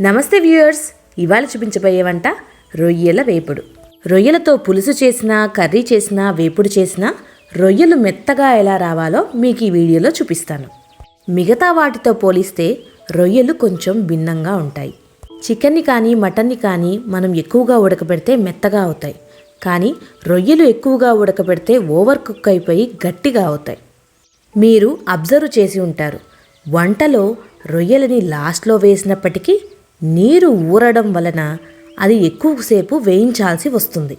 నమస్తే వ్యూయర్స్ ఇవాళ చూపించబోయే వంట రొయ్యల వేపుడు. రొయ్యలతో పులుసు చేసినా కర్రీ చేసినా వేపుడు చేసినా రొయ్యలు మెత్తగా ఎలా రావాలో మీకు ఈ వీడియోలో చూపిస్తాను. మిగతా వాటితో పోలిస్తే రొయ్యలు కొంచెం భిన్నంగా ఉంటాయి. చికెన్ని కానీ మటన్ని కానీ మనం ఎక్కువగా ఉడకబెడితే మెత్తగా అవుతాయి. కానీ రొయ్యలు ఎక్కువగా ఉడకబెడితే ఓవర్ కుక్ అయిపోయి గట్టిగా అవుతాయి. మీరు అబ్జర్వ్ చేసి ఉంటారు వంటలో రొయ్యలని లాస్ట్లో వేసినప్పటికీ నీరు ఊరడం వలన అది ఎక్కువసేపు వేయించాల్సి వస్తుంది.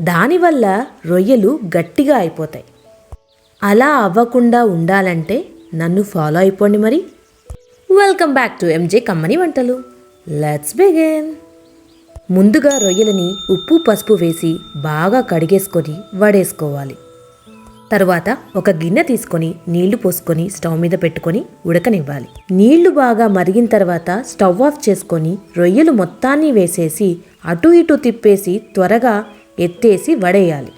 దానివల్ల రొయ్యలు గట్టిగా అయిపోతాయి. అలా అవ్వకుండా ఉండాలంటే నన్ను ఫాలో అయిపోండి మరి. వెల్కమ్ బ్యాక్ టు ఎంజే కమ్మని వంటలు. Let's begin. ముందుగా రొయ్యలని ఉప్పు పసుపు వేసి బాగా కడిగేసుకొని వడేసుకోవాలి. తరువాత ఒక గిన్నె తీసుకొని నీళ్ళు పోసుకొని స్టవ్ మీద పెట్టుకొని ఉడకనివ్వాలి. నీళ్ళు బాగా మరిగిన తర్వాత స్టవ్ ఆఫ్ చేసుకొని రొయ్యలు మొత్తాన్ని వేసేసి అటు ఇటు తిప్పేసి త్వరగా ఎత్తేసి వడేయాలి.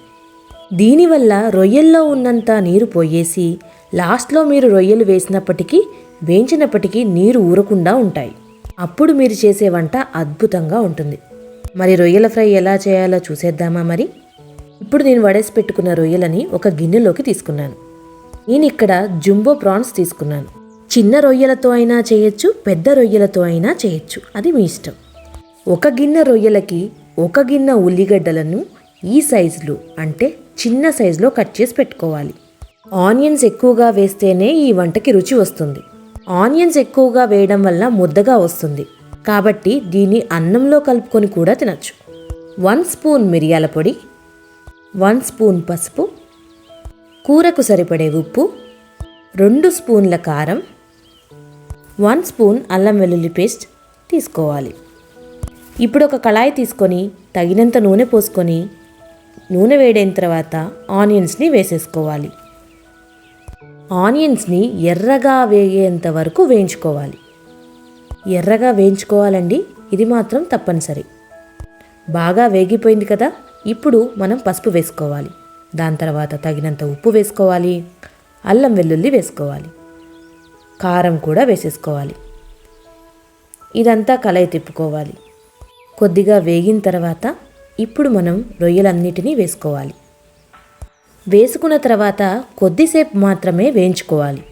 దీనివల్ల రొయ్యల్లో ఉన్నంత నీరు పోయేసి లాస్ట్లో మీరు రొయ్యలు వేసినప్పటికీ వేయించినప్పటికీ నీరు ఊరకుండా ఉంటాయి. అప్పుడు మీరు చేసే వంట అద్భుతంగా ఉంటుంది. మరి రొయ్యల ఫ్రై ఎలా చేయాలో చూసేద్దామా మరి? ఇప్పుడు నేను వడేసి పెట్టుకున్న రొయ్యలని ఒక గిన్నెలోకి తీసుకున్నాను. నేను ఇక్కడ జుంబో ప్రాన్స్ తీసుకున్నాను. చిన్న రొయ్యలతో అయినా చేయొచ్చు పెద్ద రొయ్యలతో అయినా చేయొచ్చు. అది మీ ఇష్టం. ఒక గిన్నె రొయ్యలకి ఒక గిన్నె ఉల్లిగడ్డలను ఈ సైజులో అంటే చిన్న సైజులో కట్ చేసి పెట్టుకోవాలి. ఆనియన్స్ ఎక్కువగా వేస్తేనే ఈ వంటకి రుచి వస్తుంది. ఆనియన్స్ ఎక్కువగా వేయడం వల్ల ముద్దగా వస్తుంది. కాబట్టి దీన్ని అన్నంలో కలుపుకొని కూడా తినచ్చు. వన్ స్పూన్ మిరియాల పొడి వన్ స్పూన్ పసుపు కూరకు సరిపడే ఉప్పు రెండు స్పూన్ల కారం వన్ స్పూన్ అల్లం వెల్లుల్లి పేస్ట్ తీసుకోవాలి. ఇప్పుడు ఒక కళాయి తీసుకొని తగినంత నూనె పోసుకొని నూనె వేడైన తర్వాత ఆనియన్స్ని వేసేసుకోవాలి. ఆనియన్స్ని ఎర్రగా వేగేంత వరకు వేయించుకోవాలి. ఎర్రగా వేయించుకోవాలండి ఇది మాత్రం తప్పనిసరి. బాగా వేగిపోయింది కదా? ఇప్పుడు మనం పసుపు వేసుకోవాలి. దాని తర్వాత తగినంత ఉప్పు వేసుకోవాలి. అల్లం వెల్లుల్లి వేసుకోవాలి. కారం కూడా వేసేసుకోవాలి. ఇదంతా కలయి తిప్పుకోవాలి. కొద్దిగా వేగిన తర్వాత ఇప్పుడు మనం రొయ్యలన్నిటినీ వేసుకోవాలి. వేసుకున్న తర్వాత కొద్దిసేపు మాత్రమే వేయించుకోవాలి.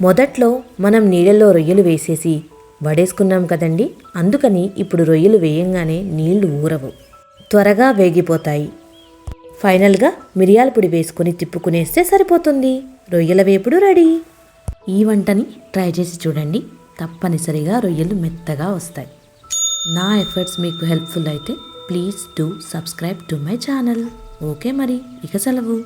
మొదట్లో మనం నీళ్ళలో రొయ్యలు వేసేసి వడేసుకున్నాం కదండి? అందుకని ఇప్పుడు రొయ్యలు వేయంగానే నీళ్ళు ఊరవు. త్వరగా వేగిపోతాయి. ఫైనల్గా మిరియాల పొడి వేసుకొని తిప్పుకునేస్తే సరిపోతుంది. రొయ్యల వేపుడు రెడీ. ఈ వంటని ట్రై చేసి చూడండి. తప్పనిసరిగా రొయ్యలు మెత్తగా వస్తాయి. నా ఎఫర్ట్స్ మీకు హెల్ప్ఫుల్ అయితే please do subscribe to my channel. Okay మరి ఇక సెలవు.